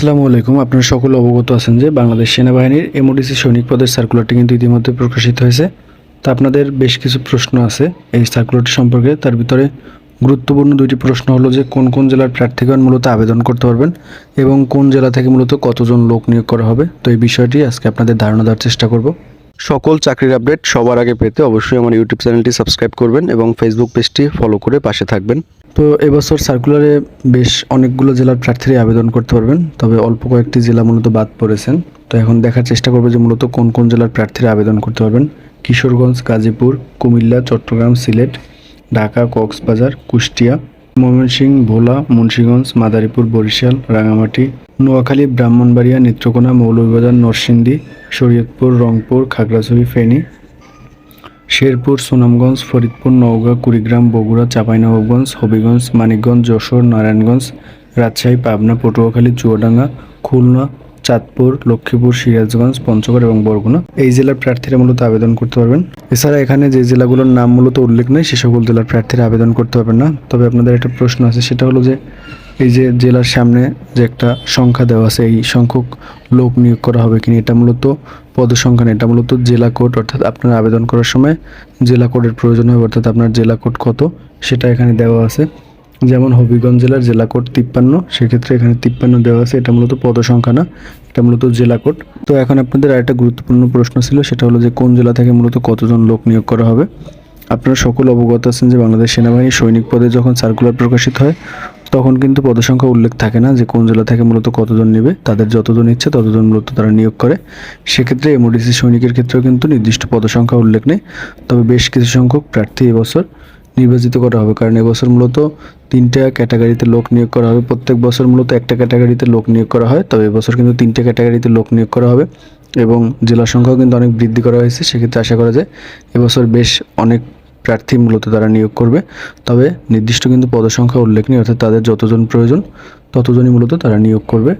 আসসালামু আলাইকুম। আপনার সকলে অবগত আছেন যে বাংলাদেশ সেনাবাহিনীর এমওডিসি সৈনিক পদের সার্কুলারটি কিন্তু ইতিমধ্যে প্রকাশিত হয়েছে। তা আপনাদের বেশ কিছু প্রশ্ন আছে। এই সার্কুলারটি সম্পর্কে তার ভিতরে গুরুত্বপূর্ণ দুইটি প্রশ্ন হলো যে কোন কোন জেলার প্রার্থীগণ মূলত আবেদন করতে পারবেন এবং কোন জেলা থেকে মূলত কতজন লোক নিয়োগ করা হবে। তো এই বিষয়টি আজকে আপনাদের ধারণা দেওয়ার চেষ্টা করব। সকল চাকরির আপডেট সবার আগে পেতে অবশ্যই আমার ইউটিউব চ্যানেলটি সাবস্ক্রাইব করবেন এবং ফেসবুক পেজটি ফলো করে পাশে থাকবেন। তো এবছর সার্কুলারে বেশ অনেকগুলো জেলার প্রার্থীরা আবেদন করতে পারবেন, তবে অল্প কয়েকটি জেলা মূলত বাদ পড়েছেন। তো এখন দেখার চেষ্টা করব যে মূলত কোন কোন জেলার প্রার্থীরা আবেদন করতে পারবেন। কিশোরগঞ্জ, গাজীপুর, কুমিল্লা, চট্টগ্রাম, সিলেট, ঢাকা, কক্সবাজার, কুষ্টিয়া ময়মনসিংহ, ভোলা, মুন্সীগঞ্জ, মাদারীপুর, বরিশাল, রাঙামাটি, নোয়াখালী, ব্রাহ্মণবাড়িয়া, নেত্রকোনা, মৌলভীবাজার, নরসিংদী, শরীয়তপুর, রংপুর, খাগড়াছড়ি, ফেনী, শেরপুর, সুনামগঞ্জ, ফরিদপুর, নওগাঁ, কুড়িগ্রাম, বগুড়া, চাঁপাইনবাবগঞ্জ, হবিগঞ্জ, মানিকগঞ্জ, যশোর, নারায়ণগঞ্জ, রাজশাহী, পাবনা, পটুয়াখালী, চুয়াডাঙ্গা, খুলনা চাঁদপুর, লক্ষ্মীপুর, সিরাজগঞ্জ, পঞ্চগড় এবং বরগুনা। এই জেলার প্রার্থীরা মূলত আবেদন করতে পারবেন। এছাড়া এখানে যে জেলাগুলোর নাম মূলত উল্লেখ নেই, সে সকল জেলার প্রার্থীরা আবেদন করতে পারবেন না। তবে আপনাদের একটা প্রশ্ন আছে, সেটা হলো যে এই যে জেলার সামনে যে একটা সংখ্যা দেওয়া আছে, এই সংখ্যক লোক নিয়োগ করা হবে কিনা, এটা মূলত পদসংখ্যা না এটা মূলত জেলা কোড, অর্থাৎ আপনার আবেদন করার সময় জেলা কোডের প্রয়োজন হবে, অর্থাৎ আপনার জেলা কোড কত, সেটা এখানে দেওয়া আছে। যেমন হবিগঞ্জ জেলার জেলা কোড তিপ্পান্ন, সেক্ষেত্রে এখানে তিপ্পান্ন দেওয়া আছে। এটা মূলত পদসংখ্যা না, এটা মূলত জেলা কোড। তো এখন আপনাদের আরেকটা গুরুত্বপূর্ণ প্রশ্ন ছিল, সেটা হলো যে কোন জেলা থেকে মূলত কতজন লোক নিয়োগ করা হবে? আপনারা সকল অবগত আছেন যে বাংলাদেশ সেনাবাহিনী সৈনিক পদে যখন সার্কুলার প্রকাশিত হয়, তখন কিন্তু পদসংখ্যা উল্লেখ থাকে না যে কোন জেলা থেকে মূলত কতজন নেবে, তাদের যতজন ইচ্ছে ততজন মূলত তারা নিয়োগ করে। সেক্ষেত্রে এমওডিসি সৈনিকের ক্ষেত্রেও কিন্তু নির্দিষ্ট পদসংখ্যা উল্লেখ নেই, তবে বেশ কিছু সংখ্যক প্রার্থী এবছর নির্বাচিত করা হবে, কারণ এবছর মূলত তিনটা ক্যাটাগরিতে লোক নিয়োগ করা হবে। প্রত্যেক বছর মূলত একটা ক্যাটাগরিতে লোক নিয়োগ করা হয়, তবে এবছর কিন্তু তিনটে ক্যাটাগরিতে লোক নিয়োগ করা হবে এবং জেলা সংখ্যাও কিন্তু অনেক বৃদ্ধি করা হয়েছে, সেক্ষেত্রে আশা করা যায় এবছর বেশ অনেক প্রার্থী মূলত তারা নিয়োগ করবে। তবে নির্দিষ্ট কিন্তু পদসংখ্যা উল্লেখ নেই, অর্থাৎ তাদের যতজন প্রয়োজন ততজনই মূলত তারা নিয়োগ করবে।